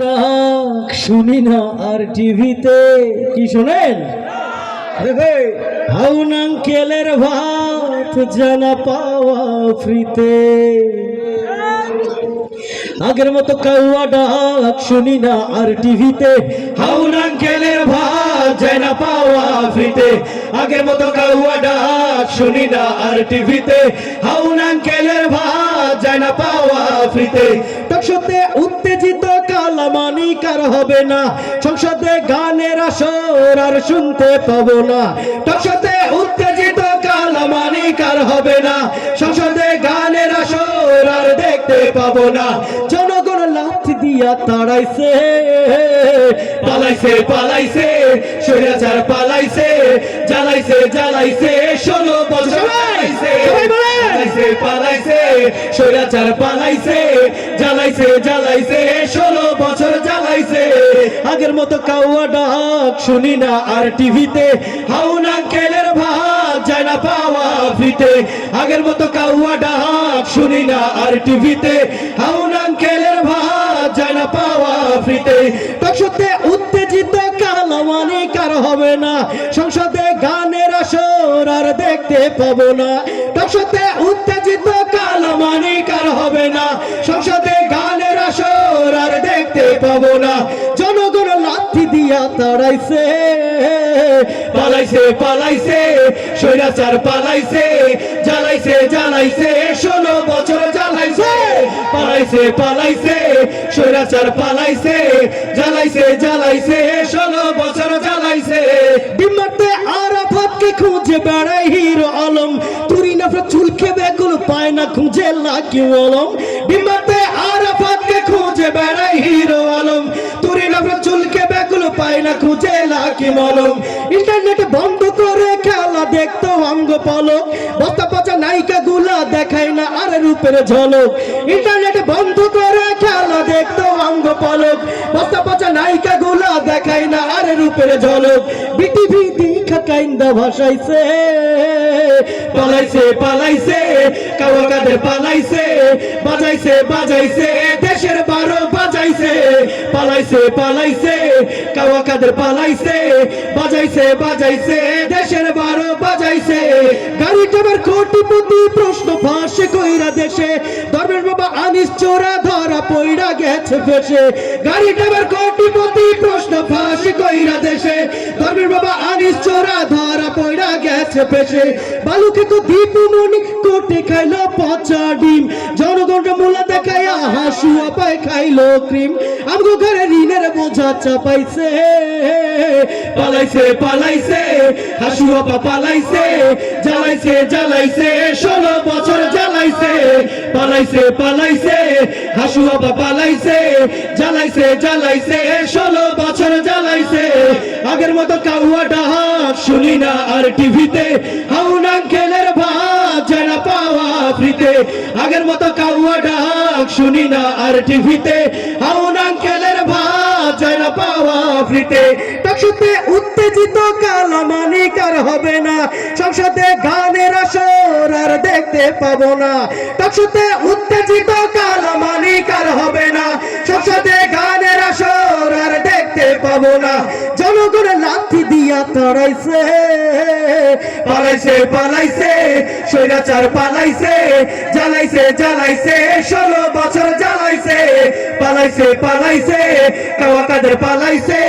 ডাক শুনি না আর টিভিতে। কি শোনেন? হাউন ভাত জানা পাওয়া ফ্রিতে। আগের মতো কাউয়া ডাক শুনি না আর টিভিতে। হাউন আঙ্কেলের ভাত যায় না পাওয়া ফ্রিতে। আগের মতো কাউয়া ডাক শুনি না আর টিভিতে। হাউন আঙ্কেলের ভাত যায় না পাওয়া ফ্রিতে। টকশোতে উত্তেজিত কালামানি কার হবে না। সংসদে গানের আসর আর শুনতে পাবো না। টকশোতে উত্তেজিত কালামানি কার হবে না। সংসদে গানের আসর আর দেখতে পাবো না। জনগণ লাথি দিয়া তাড়াইছে পালাইছে পালাইছে স্বৈরাচার পালাইছে জ্বালাইছে জ্বালাইছে ষোলো বছর পালাইছে পালাইছে স্বৈরাচার পালাইছে, জ্বালাইছে জ্বালাইছে, ষোলো বছর জ্বালাইছে। আগের মতো কাউয়া ডাক শুনি না আর টিভিতে। হাউন আঙ্কেলের ভাত যায় না পাওয়া ফিতে আগের মতো কাউয়া ডাক শুনি না আর টিভিতে। হাউন আঙ্কেলের ভাত যায় না পাওয়া ফ্রিতে। টকশোতে উত্তেজিত কালামানি কার হবে না। সংসদে গানের আসর আর দেখতে পাবো না। টকশোতে উত্তেজিত কালামানি কার হবে না। সংসদে গানের আসর আর দেখতে পাবো না। জনগণ লাথি দিয়া তাড়াইছে, পালাইছে পালাইছে, স্বৈরাচার পালাইছে, জ্বালাইছে জ্বালাইছে, ষোলো বছর জ্বালাইছে, পালাইছে পালাইছে, স্বৈরাচার পালাইছে, জ্বালাইছে জ্বালাইছে, ষোলো বছর জ্বালাইছে। ডিমাতে আরাফাতকে খুঁজে বেড়াই হিরো আলম। পায় না খুঁজে লাকি আলম ডিমাতে আরাফাতকে খুঁজে বেড়াই হিরো আলম। তুরি নাফরা চুলকে বেগুল পায় না খুঁজে লাকি মলম। ইন্টারনেট বন্ধ করে খেলা দেখতো অঙ্গ পলক। বস্তা পচা নায়িকা গুলা দেখায় না আর রূপের ঝলক। ইন্টারনেট বন্ধ করে খেলা দেখতো অঙ্গ পলক। বস্তা পচা নায়িকা গুলা দেখায় না আর রূপের ঝলক। বিটিভি কাইন্দা ভাসাইছে পালাইছে পালাইছে কাওয়া কাদের পালাইছে বাজাইছে বাজাইছে দেশের পালাইছে পালাইছে, কাওয়া কাদের পালাইছে, বাজাইছে বাজাইছে, দেশের বারো বাজাইছে। গাড়ি টাবার কোটিপতি, প্রশ্ন ফাঁসে কইরা দেশে। ধর্মের বাবা আনিস চোরা ধরা পইরা গেছে ফেসে। গাড়ি টাবার কোটিপতি, প্রশ্ন ফাঁসে কইরা দেশে। ধর্মের বাবা আনিস চোরা ধরা পইরা গেছে বালুকে তো পচা ডিম। মোলা ক্রিম। আমগো ঘরে ঋণের বোঝা চাপাইছে। পালাইছে পালাইছে, হাসুয়া পা পালাইছে, জ্বালাইছে জ্বালাইছে, ষোলো বছর জ্বালাইছে, পালাইছে পালাইছে। জ্বালাইছে, ষোলো বছর জ্বালাইছে। আগের মতো কাউয়া ডাহাত শুনি না আর টিভিতে। হাউন আঙ্কেলের ভাত যায় না পাওয়া ফ্রিতে। আগের মতো কাউয়া ডাক শুনি না আর টিভিতে। হাউন আঙ্কেলের ভাত যায় না পাওয়া ফ্রিতে। টকশোতে উত্তেজিত কালামানি কার হবে না। সংসদে গানের আসর আর দেখতে পাবো না। টকশোতে উত্তেজিত কালামানি কার হবে না। সংসদে পাবো না। জনগণ লাথি দিয়া তাড়াইছে, পালাইছে পালাইছে, স্বৈরাচার পালাইছে, জ্বালাইছে জ্বালাইছে, ষোলো বছর জ্বালাইছে, পালাইছে পালাইছে, কাওয়া পালাইছে,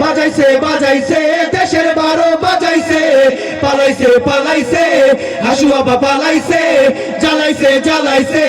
বাজাইছে বাজাইছে, দেশের বারো বাজাইছে, পালাইছে পালাইছে হাসুয়া বা পালাইছে, জ্বালাইছে জ্বালাইছে